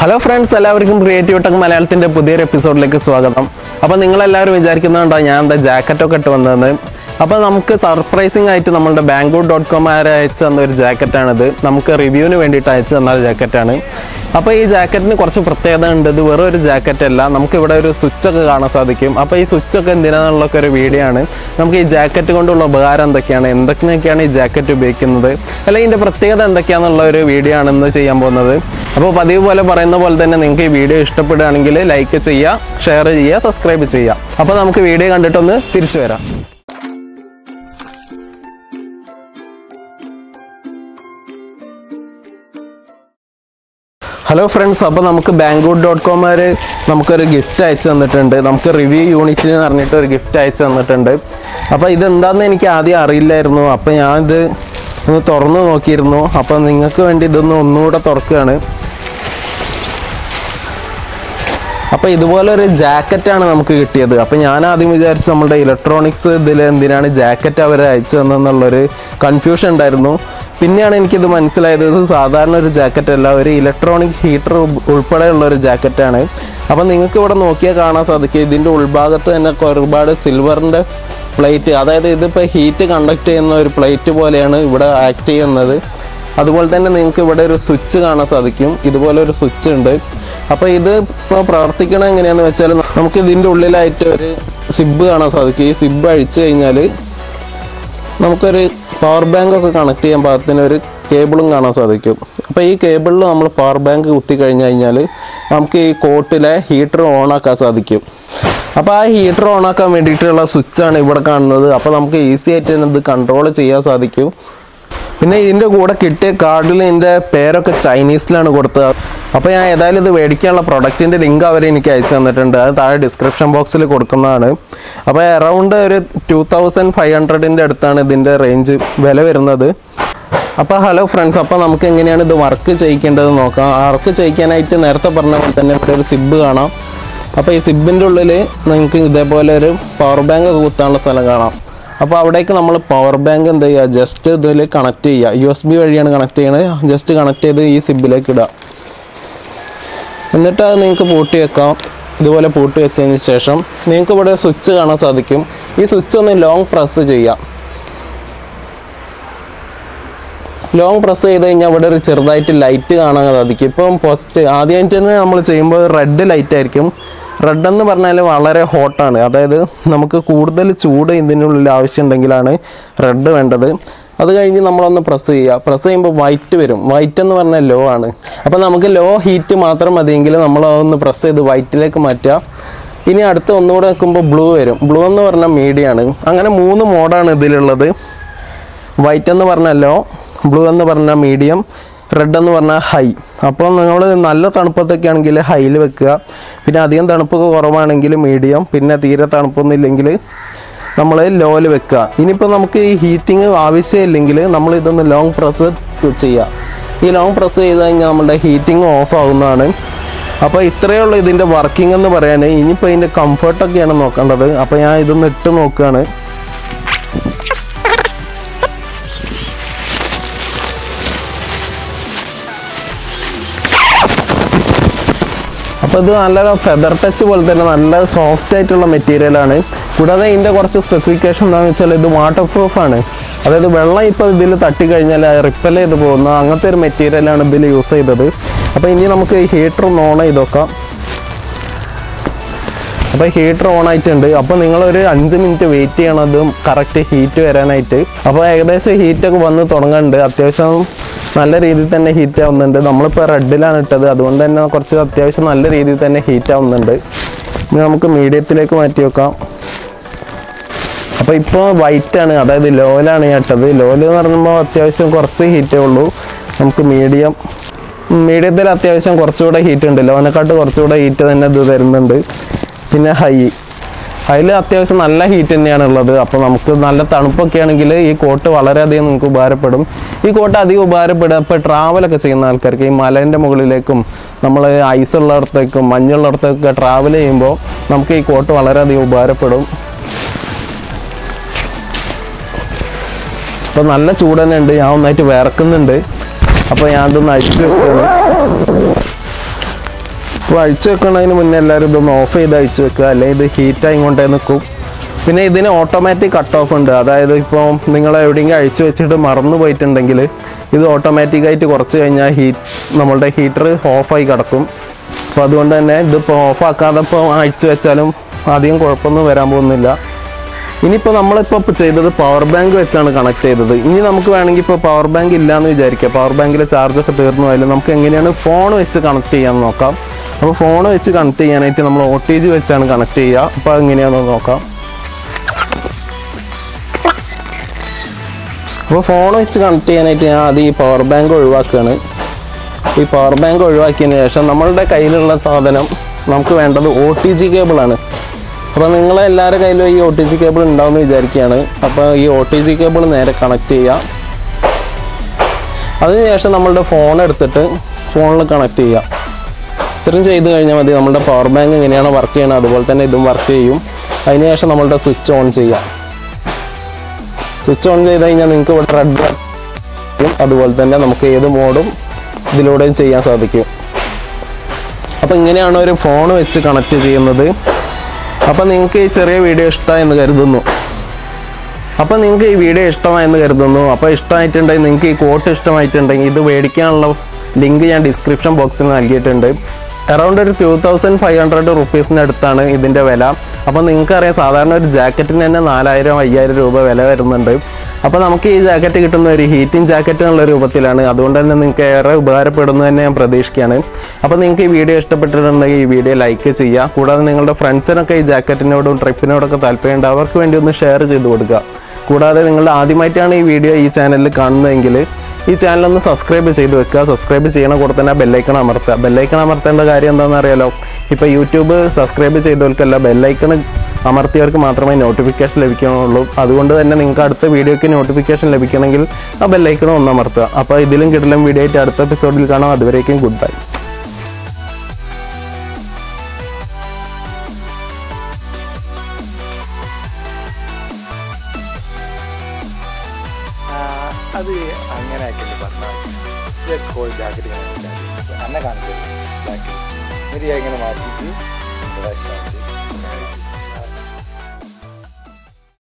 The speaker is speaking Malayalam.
ഹലോ ഫ്രണ്ട്സ് എല്ലാവർക്കും ക്രിയേറ്റീവ് ടെക് മലയാളത്തിന്റെ പുതിയൊരു എപ്പിസോഡിലേക്ക് സ്വാഗതം. അപ്പോൾ നിങ്ങളെല്ലാവരും വിചാരിക്കുന്നുണ്ടോ ഞാൻ എന്താ ജാക്കറ്റൊക്കെ ഇട്ട് വന്നതെന്ന്? അപ്പോൾ നമുക്ക് സർപ്രൈസിംഗ് ആയിട്ട് നമ്മളുടെ ബാംഗ്ലൂർ ഡോട്ട് കോം ആരെ അയച്ചു തന്ന ഒരു ജാക്കറ്റാണിത്. നമുക്ക് റിവ്യൂവിന് വേണ്ടിയിട്ട് അയച്ചു തന്ന ഒരു ജാക്കറ്റാണ്. അപ്പോൾ ഈ ജാക്കറ്റിന് കുറച്ച് പ്രത്യേകത ഉണ്ട്. ഇത് വെറും ഒരു ജാക്കറ്റ് അല്ല നമുക്ക് ഇവിടെ ഒരു സ്വിച്ച് ഒക്കെ കാണാൻ സാധിക്കും. അപ്പോൾ ഈ സ്വിച്ച് ഒക്കെ എന്തിനാന്നുള്ളൊക്കെ ഒരു വീഡിയോ ആണ്. നമുക്ക് ഈ ജാക്കറ്റ് കൊണ്ടുള്ള ഉപകാരം എന്തൊക്കെയാണ്? എന്തൊക്കെയൊക്കെയാണ് ഈ ജാക്കറ്റ് ഉപയോഗിക്കുന്നത്? അല്ലെങ്കിൽ ഇതിന്റെ പ്രത്യേകത എന്തൊക്കെയാണെന്നുള്ള ഒരു വീഡിയോ ആണ് ഇന്ന് ചെയ്യാൻ പോകുന്നത്. അപ്പോൾ പതിവ് പോലെ പറയുന്ന പോലെ തന്നെ നിങ്ങൾക്ക് ഈ വീഡിയോ ഇഷ്ടപ്പെടുകയാണെങ്കിൽ ലൈക്ക് ചെയ്യുക ഷെയർ ചെയ്യുക സബ്സ്ക്രൈബ് ചെയ്യുക. അപ്പോൾ നമുക്ക് വീഡിയോ കണ്ടിട്ടൊന്ന് തിരിച്ചു വരാം. ഹലോ ഫ്രണ്ട്സ് അപ്പോൾ നമുക്ക് ബാംഗ്ലൂർ ഡോട്ട് കോം വരെ നമുക്കൊരു ഗിഫ്റ്റ് അയച്ചു തന്നിട്ടുണ്ട്. നമുക്ക് റിവ്യൂ യൂണിറ്റിന് പറഞ്ഞിട്ട് ഒരു ഗിഫ്റ്റ് അയച്ചു തന്നിട്ടുണ്ട്. അപ്പോൾ ഇതെന്താണെന്ന് എനിക്ക് ആദ്യം അറിയില്ലായിരുന്നു. അപ്പോൾ ഞാനിത് ഒന്ന് തുറന്നു നോക്കിയിരുന്നു. അപ്പോൾ നിങ്ങൾക്ക് വേണ്ടി ഇതൊന്ന് ഒന്നുകൂടെ തുറക്കുകയാണ്. അപ്പോൾ ഇതുപോലെ ഒരു ജാക്കറ്റാണ് നമുക്ക് കിട്ടിയത്. അപ്പോൾ ഞാൻ ആദ്യം വിചാരിച്ച് നമ്മുടെ ഇലക്ട്രോണിക്സ് ഇതിൽ എന്തിനാണ് ജാക്കറ്റ് അവർ അയച്ചു തന്നെന്നുള്ളൊരു കൺഫ്യൂഷൻ ഉണ്ടായിരുന്നു. പിന്നെയാണ് എനിക്കിത് മനസ്സിലായത്. ഇത് സാധാരണ ഒരു ജാക്കറ്റ് അല്ല ഒരു ഇലക്ട്രോണിക് ഹീറ്റർ ഉൾപ്പെടെയുള്ള ഒരു ജാക്കറ്റാണ്. അപ്പം നിങ്ങൾക്ക് ഇവിടെ നോക്കിയാൽ കാണാൻ സാധിക്കും. ഇതിന്റെ ഉൾഭാഗത്ത് തന്നെ ഒരുപാട് സിൽവറിന്റെ പ്ലേറ്റ് അതായത് ഇതിപ്പോൾ ഹീറ്റ് കണ്ടക്ട് ചെയ്യുന്ന ഒരു പ്ലേറ്റ് പോലെയാണ് ഇവിടെ ആക്ട് ചെയ്യുന്നത്. അതുപോലെ തന്നെ നിങ്ങൾക്ക് ഇവിടെ ഒരു സ്വിച്ച് കാണാൻ സാധിക്കും. ഇതുപോലെ ഒരു സ്വിച്ച് ഉണ്ട്. അപ്പോൾ ഇത് ഇപ്പോൾ പ്രവർത്തിക്കണത് എങ്ങനെയാണെന്ന് വെച്ചാൽ നമുക്ക് ഇതിന്റെ ഉള്ളിലായിട്ട് ഒരു സിബ് കാണാൻ സാധിക്കും. ഈ സിബ് അഴിച്ചു കഴിഞ്ഞാൽ നമുക്കൊരു പവർ ബാങ്ക് ഒക്കെ കണക്ട് ചെയ്യാൻ പാകത്തിന് ഒരു കേബിളും കാണാൻ സാധിക്കും. അപ്പോൾ ഈ കേബിളിൽ നമ്മൾ പവർ ബാങ്ക് കുത്തി കഴിഞ്ഞ് കഴിഞ്ഞാൽ നമുക്ക് ഈ കോട്ടിലെ ഹീറ്റർ ഓൺ ആക്കാൻ സാധിക്കും. അപ്പോൾ ആ ഹീറ്റർ ഓൺ ആക്കാൻ വേണ്ടിയിട്ടുള്ള സ്വിച്ചാണ് ഇവിടെ കാണുന്നത്. അപ്പോൾ നമുക്ക് ഈസി ആയിട്ട് ഇത് കൺട്രോൾ ചെയ്യാൻ സാധിക്കും. പിന്നെ ഇതിന്റെ കൂടെ കിട്ടിയ കാർഡിൽ ഇതിന്റെ പേരൊക്കെ ചൈനീസിലാണ് കൊടുത്തത്. അപ്പോൾ ഞാൻ ഏതായാലും ഇത് മേടിക്കാനുള്ള പ്രൊഡക്റ്റിന്റെ ലിങ്ക് അവർ എനിക്ക് അയച്ചു തന്നിട്ടുണ്ട്. അത് താഴെ ഡിസ്ക്രിപ്ഷൻ ബോക്സിൽ കൊടുക്കുന്നതാണ്. അപ്പോൾ അറൗണ്ട് ഒരു ടു തൗസൻഡ് ഫൈവ് ഹൺഡ്രഡിന്റെ അടുത്താണ് ഇതിന്റെ റേഞ്ച് വില വരുന്നത്. അപ്പോൾ ഹലോ ഫ്രണ്ട്സ് അപ്പോൾ നമുക്ക് എങ്ങനെയാണ് ഇത് വർക്ക് ചെയ്യിക്കേണ്ടത് നോക്കാം. വർക്ക് ചെയ്യിക്കാനായിട്ട് നേരത്തെ പറഞ്ഞ പോലെ തന്നെ ഇവിടെ ഒരു സിബ് കാണാം. അപ്പോൾ ഈ സിബിന്റെ ഉള്ളിൽ നിങ്ങൾക്ക് ഇതേപോലെ ഒരു പവർ ബാങ്ക് കുത്താനുള്ള സ്ഥലം കാണാം. അപ്പോൾ അവിടേക്ക് നമ്മൾ പവർ ബാങ്ക് എന്ത് ചെയ്യുക? ജസ്റ്റ് ഇതിൽ കണക്ട് ചെയ്യുക. യു എസ് ബി വഴിയാണ് കണക്ട് ചെയ്യണത്. ജസ്റ്റ് കണക്ട് ചെയ്ത് ഈ സിബിലേക്ക് ഇടുക. എന്നിട്ട് അത് നിങ്ങൾക്ക് പൂട്ടി വെക്കാം. ഇതുപോലെ പൂട്ടി വെച്ചതിന് ശേഷം നിങ്ങൾക്ക് ഇവിടെ സ്വിച്ച് കാണാൻ സാധിക്കും. ഈ സ്വിച്ച് ഒന്ന് ലോങ് പ്രസ് ചെയ്യാം ലോങ് പ്രസ് ചെയ്ത് കഴിഞ്ഞാൽ ഇവിടെ ഒരു ചെറുതായിട്ട് ലൈറ്റ് കാണാൻ സാധിക്കും. ഇപ്പം പോസ്റ്റ് ആദ്യമായിട്ട് തന്നെ നമ്മൾ ചെയ്യുമ്പോൾ റെഡ് ലൈറ്റ് ആയിരിക്കും. റെഡ് എന്ന് പറഞ്ഞാൽ വളരെ ഹോട്ടാണ്. അതായത് നമുക്ക് കൂടുതൽ ചൂട് ഇതിനുള്ളിൽ ആവശ്യമുണ്ടെങ്കിലാണ് റെഡ് വേണ്ടത്. അത് കഴിഞ്ഞ് നമ്മളൊന്ന് പ്രസ് ചെയ്യുക. പ്രസ് ചെയ്യുമ്പോൾ വൈറ്റ് വരും. വൈറ്റ് എന്ന് പറഞ്ഞാൽ ലോ ആണ്. അപ്പോൾ നമുക്ക് ലോ ഹീറ്റ് മാത്രം മതിയെങ്കിൽ നമ്മൾ അതൊന്ന് പ്രസ് ചെയ്ത് വൈറ്റിലേക്ക് മാറ്റുക. ഇനി അടുത്ത് ഒന്നുകൂടെ നിൽക്കുമ്പോൾ ബ്ലൂ വരും. ബ്ലൂ എന്ന് പറഞ്ഞാൽ മീഡിയാണ്. അങ്ങനെ മൂന്ന് മോഡാണ് ഇതിലുള്ളത്. വൈറ്റ് എന്ന് പറഞ്ഞാൽ ലോ ബ്ലൂ എന്ന് പറഞ്ഞാൽ മീഡിയം റെഡ് എന്ന് പറഞ്ഞാൽ ഹൈ അപ്പോൾ നിങ്ങൾ നല്ല തണുപ്പത്തൊക്കെ ആണെങ്കിൽ ഹൈയിൽ വെക്കുക. പിന്നെ അധികം തണുപ്പൊക്കെ കുറവാണെങ്കിൽ മീഡിയം പിന്നെ തീരെ തണുപ്പൊന്നും ഇല്ലെങ്കിൽ നമ്മൾ ലോയിൽ വെക്കുക. ഇനിയിപ്പോൾ നമുക്ക് ഈ ഹീറ്റിംഗ് ആവശ്യമില്ലെങ്കിൽ നമ്മൾ ഇതൊന്ന് ലോങ് പ്രസ് ചെയ്യുക. ഈ ലോങ് പ്രസ് ചെയ്ത് കഴിഞ്ഞാൽ നമ്മുടെ ഹീറ്റിംഗ് ഓഫ് ആവുന്നതാണ്. അപ്പോൾ ഇത്രയേ ഉള്ളൂ ഇതിന്റെ വർക്കിംഗ് എന്ന് പറയാൻ. ഇനിയിപ്പോൾ ഇതിന്റെ കംഫർട്ടൊക്കെയാണ് നോക്കേണ്ടത്. അപ്പോൾ ഞാൻ ഇതൊന്ന് ഇട്ട് നോക്കുകയാണ്. അപ്പോൾ ഇത് നല്ല ഫെദർ ടച്ച് പോലെ തന്നെ നല്ല സോഫ്റ്റ് ആയിട്ടുള്ള മെറ്റീരിയലാണ് കൂടാതെ ഇതിന്റെ കുറച്ച് സ്പെസിഫിക്കേഷൻ എന്താണെന്ന് വെച്ചാൽ ഇത് വാട്ടർ പ്രൂഫാണ് അതായത് വെള്ളം ഇപ്പോൾ ഇതിൽ തട്ടിക്കഴിഞ്ഞാൽ റിപ്പൽ ചെയ്ത് പോകുന്ന അങ്ങനത്തെ ഒരു മെറ്റീരിയലാണ് ഇതിൽ യൂസ് ചെയ്തത്. അപ്പോൾ ഇനി നമുക്ക് ഹീറ്റർ ഓൺ ചെയ്ത് നോക്കാം. അപ്പോൾ ഹീറ്റർ ഓൺ ആയിട്ടുണ്ട്. അപ്പോൾ ഒരു അഞ്ച് മിനിറ്റ് വെയിറ്റ് ചെയ്യണം. അതും കറക്റ്റ് ഹീറ്റ് വരാനായിട്ട്. അപ്പോൾ ഏകദേശം ഹീറ്റ് ഒക്കെ വന്ന് തുടങ്ങുന്നുണ്ട് അത്യാവശ്യം നല്ല രീതിയിൽ തന്നെ ഹീറ്റ് ആവുന്നുണ്ട്. നമ്മളിപ്പോൾ റെഡിലാണ് ഇട്ടത്. അതുകൊണ്ട് തന്നെ കുറച്ച് അത്യാവശ്യം നല്ല രീതിയിൽ തന്നെ ഹീറ്റ് ആവുന്നുണ്ട്. ഇനി നമുക്ക് മീഡിയത്തിലേക്ക് മാറ്റി വെക്കാം. അപ്പോൾ ഇപ്പോൾ വൈറ്റ് ആണ്. അതായത് ലോയിലാണ് ഇട്ടത്. ലോയിൽ എന്ന് പറയുമ്പോൾ അത്യാവശ്യം കുറച്ച് ഹീറ്റേ ഉള്ളൂ. നമുക്ക് മീഡിയം മീഡിയത്തിൽ അത്യാവശ്യം കുറച്ചുകൂടെ ഹീറ്റ് ഉണ്ട്. ലോനെക്കാട്ട് കുറച്ചുകൂടെ ഹീറ്റ് തന്നെ ഇത് തരുന്നുണ്ട്. പിന്നെ ഹൈ. അതിൽ അത്യാവശ്യം നല്ല ഹീറ്റ് തന്നെയാണ് ഉള്ളത്. അപ്പോൾ നമുക്ക് നല്ല തണുപ്പൊക്കെ ആണെങ്കിൽ ഈ കോട്ട് വളരെയധികം നിങ്ങൾക്ക് ഉപകാരപ്പെടും. ഈ കോട്ട് അധികം ഉപകാരപ്പെടുക ഇപ്പോൾ ട്രാവലൊക്കെ ചെയ്യുന്ന ആൾക്കാർക്ക് ഈ മലേന്റെ മുകളിലേക്കും നമ്മൾ ഐസ് ഉള്ളിടത്തേക്കും മഞ്ഞുള്ളിടത്തേക്കൊക്കെ ട്രാവൽ ചെയ്യുമ്പോൾ നമുക്ക് ഈ കോട്ട് വളരെയധികം ഉപകാരപ്പെടും. അപ്പോൾ നല്ല ചൂട് തന്നെ ഉണ്ട് ഞാൻ ഒന്നായിട്ട് വിറക്കുന്നുണ്ട്. അപ്പോൾ ഞാൻ അതൊന്ന് അഴിച്ചു വെക്കുകയാണ് അപ്പോൾ അഴിച്ചു വെക്കുന്നതിന് മുന്നേ എല്ലാവരും ഇതൊന്ന് ഓഫ് ചെയ്ത് അഴിച്ചു വെക്കുക. അല്ലെങ്കിൽ ഇത് ഹീറ്റായി കൊണ്ടേ നിൽക്കും. പിന്നെ ഇതിന് ഓട്ടോമാറ്റിക് കട്ട് ഓഫ് ഉണ്ട്. അതായത് ഇപ്പോൾ നിങ്ങൾ എവിടെയെങ്കിലും അഴിച്ചു വെച്ചിട്ട് മറന്നു പോയിട്ടുണ്ടെങ്കിൽ ഇത് ഓട്ടോമാറ്റിക്കായിട്ട് കുറച്ച് കഴിഞ്ഞാൽ ഹീറ്റ് നമ്മളുടെ ഹീറ്റർ ഓഫായി കിടക്കും. അപ്പോൾ അതുകൊണ്ട് തന്നെ ഇതിപ്പോൾ ഓഫാക്കാതെ ഇപ്പോൾ അഴിച്ചു വെച്ചാലും അധികം കുഴപ്പമൊന്നും വരാൻ പോകുന്നില്ല. ഇനിയിപ്പോൾ നമ്മളിപ്പോൾ ചെയ്തത് പവർ ബാങ്ക് വെച്ചാണ് കണക്ട് ചെയ്തത്. ഇനി നമുക്ക് വേണമെങ്കിൽ ഇപ്പോൾ പവർ ബാങ്ക് ഇല്ലയെന്ന് വിചാരിക്കുക പവർ ബാങ്കിലെ ചാർജൊക്കെ തീർന്നു. പോയാലും നമുക്ക് എങ്ങനെയാണ് ഫോൺ വെച്ച് കണക്ട് ചെയ്യാമെന്ന് നോക്കാം. അപ്പോൾ ഫോൺ വെച്ച് കണക്ട് ചെയ്യാനായിട്ട് നമ്മൾ ഒ ടി ജി വെച്ചാണ് കണക്ട് ചെയ്യുക. അപ്പോൾ എങ്ങനെയാണെന്ന് നോക്കാം. അപ്പോൾ ഫോൺ വെച്ച് കണക്ട് ചെയ്യാനായിട്ട് ഞാൻ ആദ്യം ഈ പവർ ബാങ്ക് ഒഴിവാക്കുകയാണ്. ഈ പവർ ബാങ്ക് ഒഴിവാക്കിയതിന് ശേഷം നമ്മളുടെ കയ്യിലുള്ള സാധനം നമുക്ക് വേണ്ടത് ഒ ടി ജി കേബിളാണ് അപ്പോൾ നിങ്ങൾ എല്ലാവരുടെ കയ്യിലും ഈ ഒ ടി ജി കേബിൾ ഉണ്ടാവുമെന്ന് വിചാരിക്കുകയാണ്. അപ്പോൾ ഈ ഒ ടി ജി കേബിൾ നേരെ കണക്ട് ചെയ്യാം അതിനുശേഷം നമ്മളുടെ ഫോൺ എടുത്തിട്ട് ഫോണിൽ കണക്ട് ചെയ്യാം ഇത്രയും ചെയ്ത് കഴിഞ്ഞാൽ മതി. നമ്മുടെ പവർ ബാങ്ക് എങ്ങനെയാണ് വർക്ക് ചെയ്യണത് അതുപോലെ തന്നെ ഇതും വർക്ക് ചെയ്യും. അതിനുശേഷം നമ്മളുടെ സ്വിച്ച് ഓൺ ചെയ്യാം. സ്വിച്ച് ഓൺ ചെയ്ത് കഴിഞ്ഞാൽ നിങ്ങൾക്ക് ഇവിടെ റെഡ് അതുപോലെ തന്നെ നമുക്ക് ഏത് മോഡും ഇതിലൂടെയും ചെയ്യാൻ സാധിക്കും. അപ്പോൾ ഇങ്ങനെയാണ് ഒരു ഫോൺ വെച്ച് കണക്ട് ചെയ്യുന്നത്. അപ്പോൾ നിങ്ങൾക്ക് ഈ ചെറിയ വീഡിയോ ഇഷ്ടമായെന്ന് കരുതുന്നു. അപ്പോൾ നിങ്ങൾക്ക് ഈ വീഡിയോ ഇഷ്ടമായെന്ന് കരുതുന്നു. അപ്പോൾ ഇഷ്ടമായിട്ടുണ്ടെങ്കിൽ നിങ്ങൾക്ക് ഈ കോട്ട് ഇഷ്ടമായിട്ടുണ്ടെങ്കിൽ ഇത് മേടിക്കാനുള്ള ലിങ്ക് ഞാൻ ഡിസ്ക്രിപ്ഷൻ ബോക്സിൽ നൽകിയിട്ടുണ്ട്. അറൗണ്ട് ഒരു ടു തൗസൻഡ് ഫൈവ് ഹൺഡ്രഡ് റുപ്പീസിനടുത്താണ് ഇതിന്റെ വില. അപ്പോൾ നിങ്ങൾക്കറിയാം സാധാരണ ഒരു ജാക്കറ്റിന് തന്നെ നാലായിരം അയ്യായിരം രൂപ വില വരുന്നുണ്ട്. അപ്പോൾ നമുക്ക് ഈ ജാക്കറ്റ് കിട്ടുന്ന ഒരു ഹീറ്റിംഗ് ജാക്കറ്റ് എന്നുള്ള രൂപത്തിലാണ്. അതുകൊണ്ട് തന്നെ നിങ്ങൾക്ക് ഏറെ ഉപകാരപ്പെടുന്നു തന്നെ ഞാൻ പ്രതീക്ഷിക്കുകയാണ്. അപ്പോൾ നിങ്ങൾക്ക് ഈ വീഡിയോ ഇഷ്ടപ്പെട്ടിട്ടുണ്ടെങ്കിൽ ഈ വീഡിയോ ലൈക്ക് ചെയ്യുക. കൂടാതെ നിങ്ങളുടെ ഫ്രണ്ട്സിനൊക്കെ ഈ ജാക്കറ്റിനോടും ട്രിപ്പിനോടൊക്കെ താല്പര്യമുണ്ട് അവർക്ക് വേണ്ടി ഒന്ന് ഷെയർ ചെയ്ത് കൊടുക്കുക. കൂടാതെ നിങ്ങൾ ആദ്യമായിട്ടാണ് ഈ വീഡിയോ ഈ ചാനലിൽ കാണുന്നതെങ്കിൽ ഈ ചാനൽ ഒന്ന് സബ്സ്ക്രൈബ് ചെയ്ത് വെക്കുക. സബ്സ്ക്രൈബ് ചെയ്യണ കൂടെ തന്നെ ബെല്ലൈക്കൺ അമർത്തുക. ബെല്ലൈക്കൺ അമർത്തേണ്ട കാര്യം എന്താണെന്ന് അറിയാലോ? ഇപ്പോൾ യൂട്യൂബ് സബ്സ്ക്രൈബ് ചെയ്തവർക്കല്ല ബെല്ലൈക്കൺ അമർത്തിയവർക്ക് മാത്രമേ നോട്ടിഫിക്കേഷൻ ലഭിക്കുകയുള്ളൂ അതുകൊണ്ട് തന്നെ നിങ്ങൾക്ക് അടുത്ത വീഡിയോയ്ക്ക് നോട്ടിഫിക്കേഷൻ ലഭിക്കണമെങ്കിൽ ആ ബെല്ലൈക്കൺ ഒന്ന് അമർത്തുക. അപ്പോൾ ഇതിലും കിടലും വീഡിയോ ആയിട്ട് അടുത്ത എപ്പിസോഡിൽ കാണാം. അതുവരേക്കും ഗുഡ് ബൈ അത് അങ്ങനെ ആക്കിയിട്ട് പറഞ്ഞാൽ ഇത് കോഴി ജാക്കറ്റ് അന്നെ കാണിച്ചു എന്നിട്ട് ഇങ്ങനെ മാറ്റിയിട്ട് ഇവിടെ